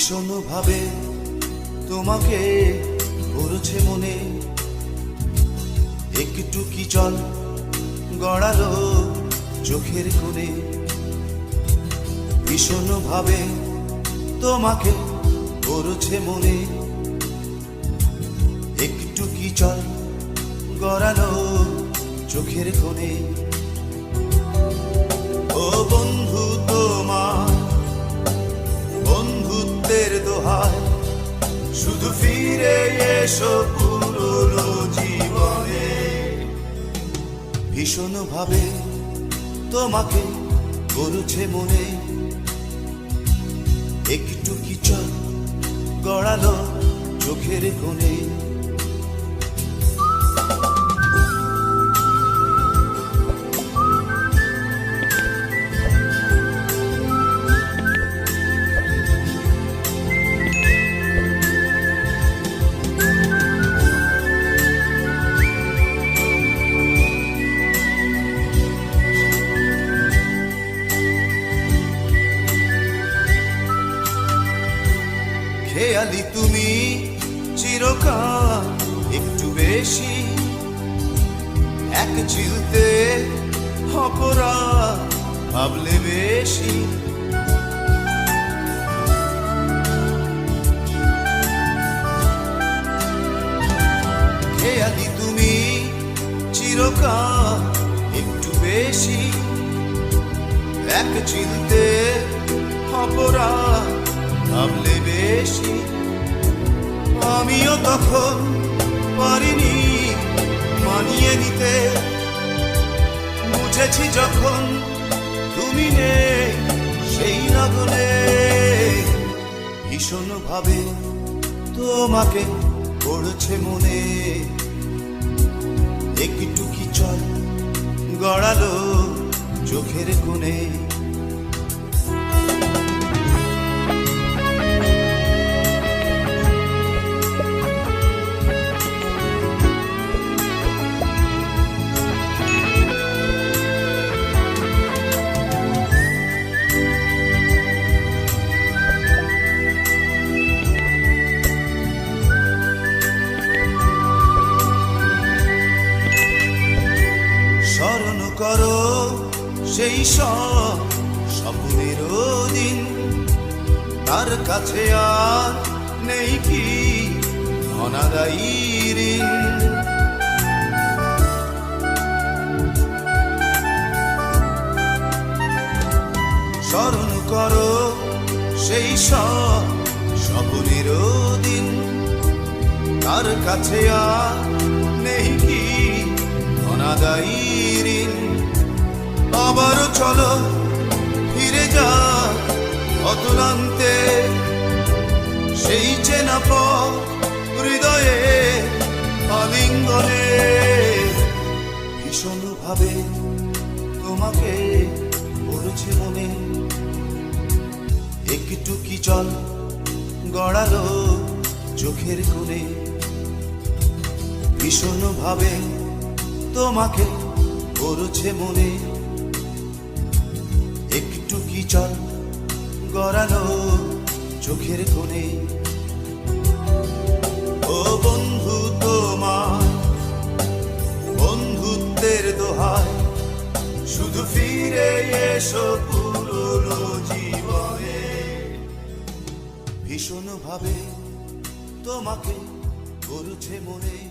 ভীষণ ভাবে তোমাকে পড়ছে মনে। একটু কি জল গড়ালো চোখের কোণে? ভীষণ ভাবে তোমাকে পড়ছে মনে। একটু কি জল গড়ালো চোখের কোণে? এসো পুরনো জীবনে। ভীষণ ভাবে তোমাকে করছে মনে। একটু কি চল গড়ালো চোখের কোণে। খেয়ালি তুমি চিরকাল একটু বেশি। এক চিলতে অপরা ভাবলে বেশি। খেয়ালি তুমি চিরকাল একটু বেশি। এক চিলতে অপরা ভাবলে বেশি? আমিও তখন পারিনি মানিয়ে নিতে। বুঝেছি যখন তুমি নেই সেই লগনে ভীষণ ভাবে তোমাকে পড়ছে মনে। একটু কি চল গড়ালো চোখের কোণে? সেই সব স্বপ্নের দিন। তার কাছে আর নেই কি অনাদায়ী স্মরণ করো সেই সব দিন। তার কাছে আর নেই কি অনাদায়ী আবারও চলো ফিরে যা অতুলান্তে। সেই চেনা পথ হৃদয়ে আলিঙ্গনে ভীষণ ভাবে তোমাকে পড়ছে মনে। একটু কি জল গড়ালো চোখের কোণে? ভীষণ ভাবে তোমাকে করছে মনে। গড়ালো চোখের কোণে। ও বন্ধু তোমার, বন্ধুত্বের দোহায়, শুধু ফিরে এসো পুরনো জীবনে। ভীষণ ভাবে তোমাকে করছে মনে।